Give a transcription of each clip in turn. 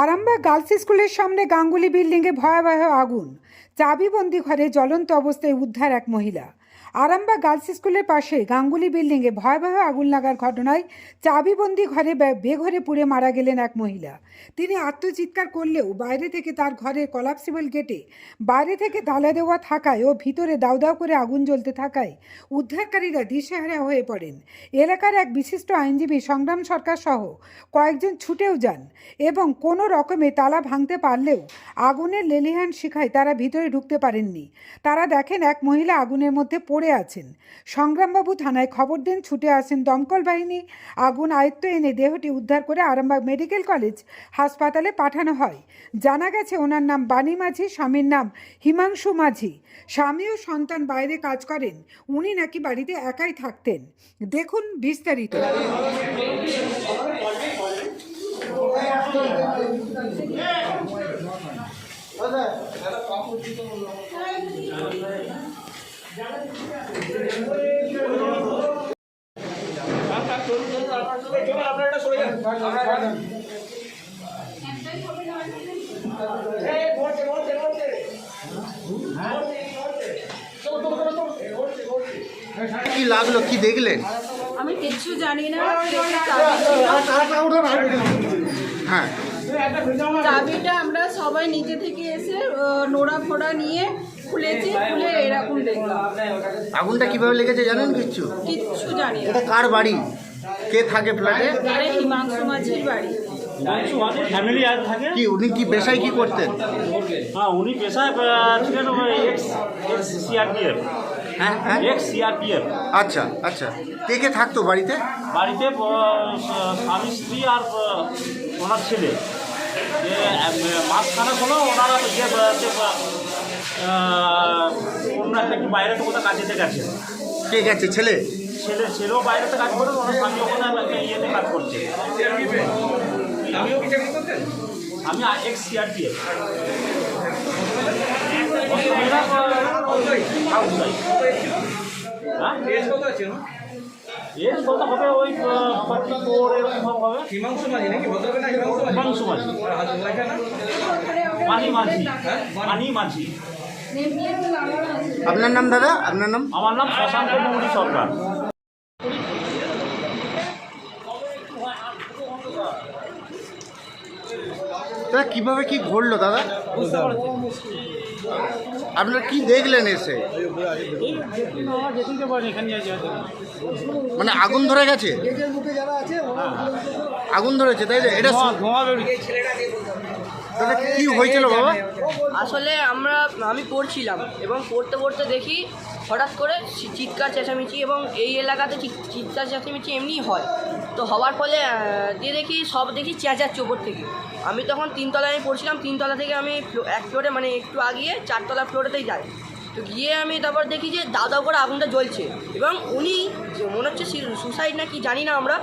Arambagh girls স্কুলের সামনে গাঙ্গুলি বিল্ডিংয়ে ভয়াবহ আগুন। চাবিবন্দি ঘরে জ্বলন্ত অবস্থায় উদ্ধার এক মহিলা। আরামবাগ গার্লস স্কুলের পাশে গাঙ্গুলি বিল্ডিংয়ে ভয়াবহ আগুন লাগার ঘটনায় চাবিবন্দি ঘরে বেঘরে পুড়ে মারা গেলেন এক মহিলা। তিনি আত্মচিৎকার করলেও বাইরে থেকে তার ঘরের কলাপসিবল গেটে, বাইরে থেকে তালা দেওয়া থাকায় ও ভিতরে দাউ দাউ করে আগুন জ্বলতে থাকায় উদ্ধারকারীরা দিশেহারা হয়ে পড়েন। এলাকার এক বিশিষ্ট আইনজীবী সংগ্রাম সরকার সহ কয়েকজন ছুটেও যান এবং কোনো রকমে তালা ভাঙতে পারলেও আগুনের লেলিহান শিখায় তারা ভিতরে ঢুকতে পারেননি। তারা দেখেন এক মহিলা আগুনের মধ্যে পড়ে আছেন। সংগ্রামবাবু থানায় খবর দেন, ছুটে আসেন দমকল বাহিনী। আগুন আয়ত্ত এনে দেহটি উদ্ধার করে আরামবাগ মেডিকেল কলেজ হাসপাতালে পাঠানো হয়। জানা গেছে, ওনার নাম বাণী মাঝি, স্বামীর নাম হিমাংশু মাঝি। স্বামী ও সন্তান বাইরে কাজ করেন, উনি নাকি বাড়িতে একাই থাকতেন। দেখুন বিস্তারিত। কি লাগল? কি দেখলেন? আমি কিচ্ছু জানি না। হ্যাঁ। চাবিটা আমরা সবাই নিজে থেকে এসে নোড়া ফোড়া নিয়ে খুলেছি খুলে এরকম দেখলাম। আগুনটা কীভাবে লেগেছে জানেন কিচ্ছু? কিচ্ছু জানি না। এটা কার বাড়ি? কে থাকে ফ্ল্যাটে? এটা হিমাংশু মাঝির বাড়ি। ফ্যামিলি আর থাকে? কি উনি কি পেশায় কি করতেন? হ্যাঁ উনি পেশায় আহ, ছিলেন এক্স এক্স সিআরপিএফ হ্যাঁ হ্যাঁ। এক্স সিআরপিএফ আচ্ছা আচ্ছা। কে কে থাকতো বাড়িতে? বাড়িতে স্বামী স্ত্রী আর আহ, ওনার ছেলে। যে আহ, মাঝখানে কোনো ওনারা যে আহ, যে, আহ, ওনার একটু বাইরে তো কোথাও কাজেতে গেছে। কে গেছে? ছেলে? ছেলে ছেলেও বাইরেতে কাজ করে ওনার স্বামী ওখানে একটা ইয়েতে কাজ করছে। আমি এক্স সিআরপিএফ এর কত হবে ওই ফর্টি ফোর এরকম হবে। হিমাংশু মাঝি নাকি? ভদ্রবে না হিমাংশু মাঝি? হিমাংশু মানি। মানি মাঝি। আপনার নাম দাদা? আপনার নাম? আমার নাম শশাঙ্ক মৌরি সরকার। দাদা কীভাবে কি ঘটলো দাদা? আপনারা কি দেখলেন এসে? মানে আগুন ধরে গেছে? আগুন ধরেছে তাই? এটা দাদা, কি হয়েছিল বাবা? আসলে আমরা, আমি পড়ছিলাম এবং পড়তে পড়তে দেখি হঠাৎ করে চিৎকার, চেঁচামেচি এবং এই এলাকাতে চিৎকার, চেঁচামেচি এমনিই হয়। তো হওয়ার ফলে দিয়ে দেখি, সব দেখি চেঁচাচ্ছে ওপর থেকে। আমি তখন তিনতলায় আমি পড়ছিলাম, তিনতলা থেকে আমি এক ফ্লোরে মানে একটু আগিয়ে চারতলা ফ্লোরেতেই যাই। তো গিয়ে আমি তারপর দেখি যে দাও করে আগুনটা জ্বলছে এবং উনি মনে হচ্ছে সুসাইড না কি জানি না আমরা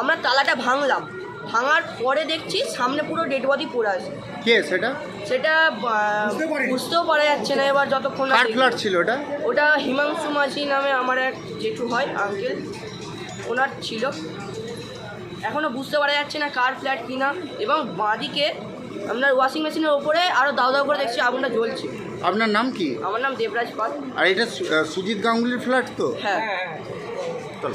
আমরা তালাটা ভাঙলাম। ভাঙার পরে দেখছি সামনে পুরো ডেড বডি পড়ে আছে। কে সেটা? সেটা আহ, বুঝতেও পারা যাচ্ছে না এবার যতক্ষণ না কার দেখি। ফ্ল্যাট ছিল ওটা? ওটা হিমাংশু মাঝি নামে আমার এক জেঠু হয় আঙ্কেল ওনার ছিল। এখনও বুঝতে পারা যাচ্ছে না কার ফ্ল্যাট কিনা এবং বাঁদিকে আপনার ওয়াশিং মেশিনের ওপরে আরও দাও দাও করে দেখছি আগুনটা জ্বলছে। আপনার নাম কি? আমার নাম দেবরাজ পাল। আর এটা সু- আহ, সুজিত গাঙ্গুলির ফ্ল্যাট তো? হ্যাঁ। চলো।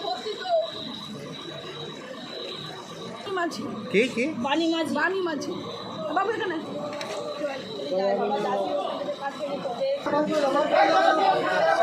মাঝি কে কে বানি মাঝি বানি মাঝি বাবু এখানে বাবা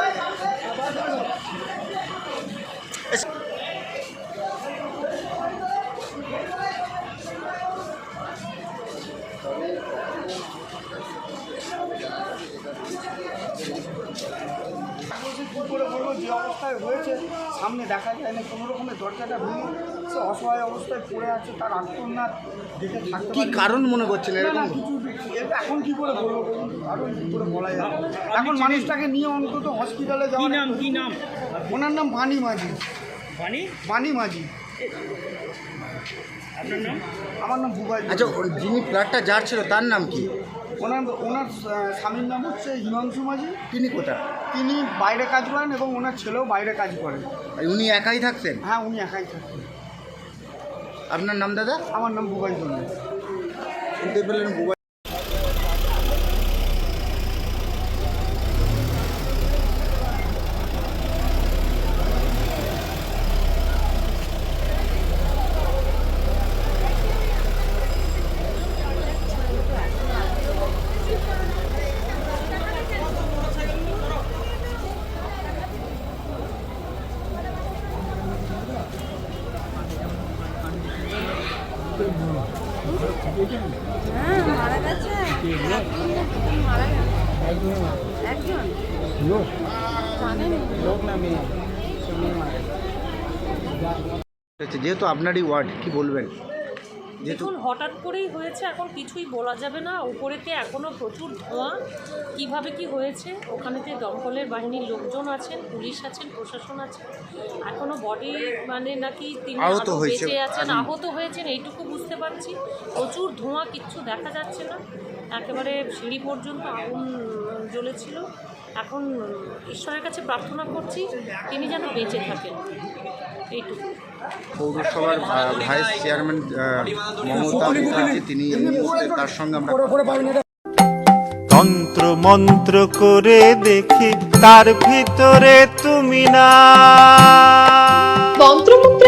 অবস্থায় হয়েছে সামনে দেখা যায় না কোনো রকমের দরজাটা ভেঙে সে অসহায় অবস্থায় পড়ে আছে তার আত্মনাথ দেখে থাকতে কি কারণ মনে করছেন না, এরকম? কিছু এখন কি করে বলব কারণ কি করে বলা যায় এখন মানুষটাকে নিয়ে অন্তত হসপিটালে যাওয়া নাম কি নাম? ওনার নাম বাণী মাঝি। বাণী? বাণী মাঝি। আপনার নাম? আমার নাম ভুবাই আচ্ছা যিনি ফ্ল্যাটটা যার ছিল তার নাম কি? ওনার ওনার স্বামীর নাম হচ্ছে হিমাংশু মাঝি। তিনি কোথায়? তিনি বাইরে কাজ করেন এবং ওনার ছেলেও বাইরে কাজ করেন। উনি একাই থাকতেন? হ্যাঁ উনি একাই থাকতেন। আপনার নাম দাদা? আমার নাম বুবাই জন্য শুনতে পেলেন বুবাই আচ্ছা, যেহেতু আপনারই ওয়ার্ড কি বলবেন যেহেতু দেখুন হঠাৎ করেই হয়েছে এখন কিছুই বলা যাবে না। উপরেতে এখনও প্রচুর ধোঁয়া। কীভাবে কি হয়েছে? ওখানেতে দমকলের বাহিনীর লোকজন আছেন পুলিশ আছেন প্রশাসন আছে। এখনও বডি মানে নাকি তিনি আহত বেঁচে আছেন আহত হয়েছেন এইটুকু বুঝতে পারছি। প্রচুর ধোঁয়া কিচ্ছু দেখা যাচ্ছে না। একেবারে সিঁড়ি পর্যন্ত আগুন জ্বলেছিল। এখন ঈশ্বরের কাছে প্রার্থনা করছি তিনি যেন বেঁচে থাকেন। এইটুকু পৌরসভার ভাইস চেয়ারম্যান মমতা মুখার্জি তিনি তার সঙ্গে আমরা তন্ত্র মন্ত্র করে দেখি তার ভিতরে তুমি না। তন্ত্রমন্ত্রে